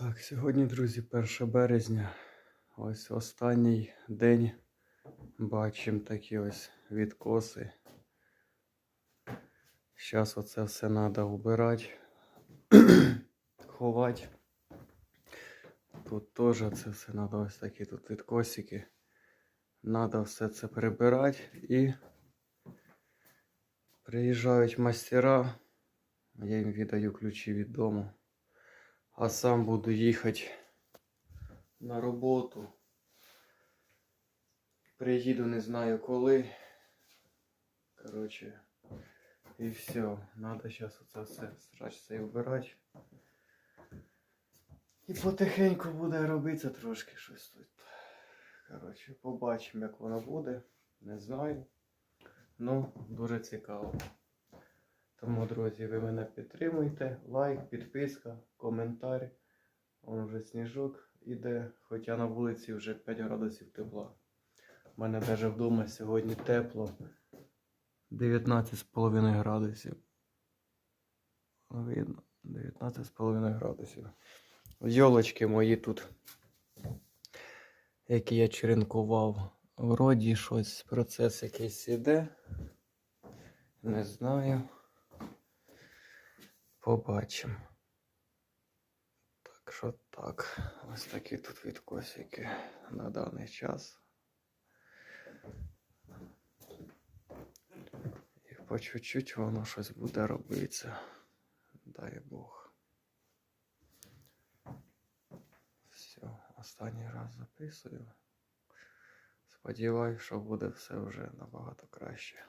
Так, сьогодні, друзі, 1 березня. Ось останній день. Бачимо такі ось відкоси. Зараз оце все треба вбирати, ховати. Тут теж це все треба ось такі тут відкосики. Треба все це прибирати і приїжджають мастера. Я їм віддаю ключі від дому. А сам буду їхати на роботу. Приїду не знаю коли. Коротше, і все. Надо зараз оце все срачся і вбирати. І потихеньку буде робитися трошки щось тут. Коротше, побачимо, як воно буде. Не знаю. Ну, дуже цікаво. Тому, друзі, ви мене підтримуйте. Лайк, підписка, коментар. Вон вже сніжок іде, хоча на вулиці вже 5 градусів тепла. У мене навіть вдома сьогодні тепло. 19,5 градусів. Видно, 19,5 градусів. Йолочки мої тут, які я черенкував. Вроді щось, процес якийсь іде. Не знаю. Побачимо. Так що так. Ось такі тут відкосики на даний час. І по чуть-чуть воно щось буде робитися. Дай Бог. Все, останній раз записую. Сподіваюсь, що буде все вже набагато краще.